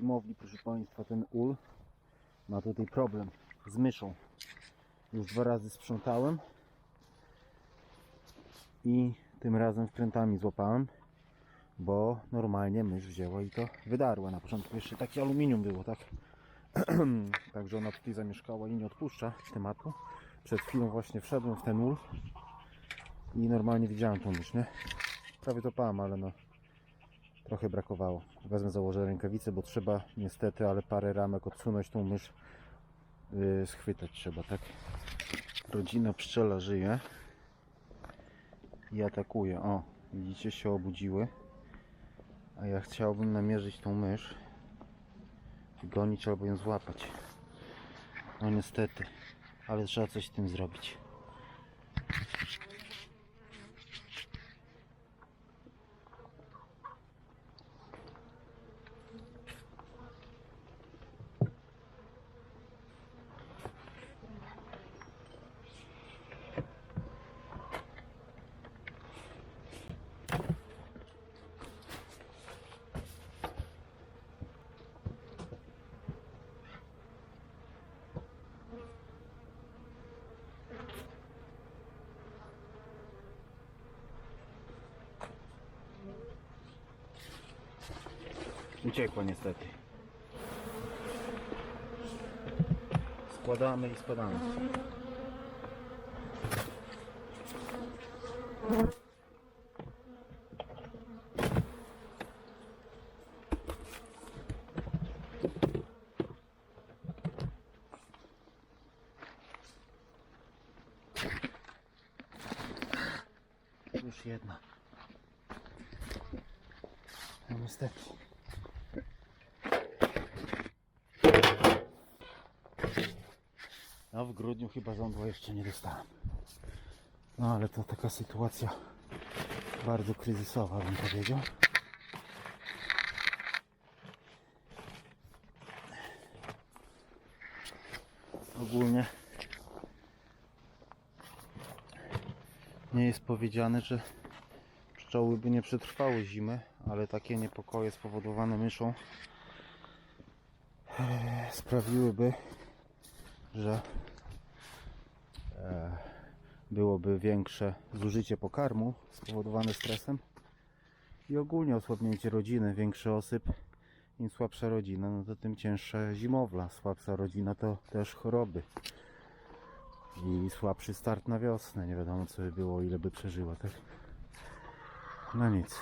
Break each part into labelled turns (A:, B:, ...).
A: zimowli, proszę Państwa, ten ul ma tutaj problem z myszą. Już dwa razy sprzątałem i tym razem wkrętami złapałem, bo normalnie mysz wzięła i to wydarła. Na początku jeszcze takie aluminium było, tak? Także ona tutaj zamieszkała i nie odpuszcza tematu. Przed chwilą właśnie wszedłem w ten ul i normalnie widziałem tą mysz, nie? Prawie topałem, ale no trochę brakowało. Wezmę założę rękawice, bo trzeba niestety, ale parę ramek odsunąć tą mysz yy, schwytać trzeba, tak? Rodzina pszczela żyje i atakuje. O, widzicie, się obudziły. A ja chciałbym namierzyć tą mysz, gonić albo ją złapać. No niestety, ale trzeba coś z tym zrobić. Uciekła niestety. Składamy i składamy. Już jedna. No niestety. No w grudniu chyba żądła jeszcze nie dostałem. No ale to taka sytuacja bardzo kryzysowa bym powiedział. Ogólnie nie jest powiedziane, że pszczoły by nie przetrwały zimy, ale takie niepokoje spowodowane myszą e, sprawiłyby, że e, byłoby większe zużycie pokarmu spowodowane stresem i ogólnie osłabnięcie rodziny, większy osyp. Im słabsza rodzina, no to tym cięższa zimowla. Słabsza rodzina to też choroby. I słabszy start na wiosnę. Nie wiadomo co by było, ile by przeżyła, tak? No nic.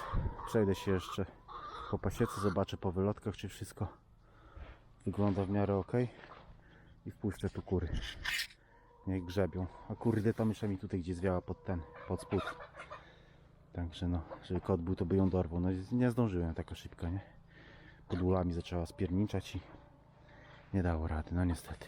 A: Przejdę się jeszcze po pasiece, zobaczę po wylotkach, czy wszystko wygląda w miarę ok i wpuszczę tu kury. Niech grzebią. A kurde ta mysza mi tutaj gdzie zwiała pod ten, pod spód. Także no, żeby kot był to by ją dorwał. No nie zdążyłem taka szybka, nie? Pod ulami zaczęła spierniczać i nie dało rady, no niestety.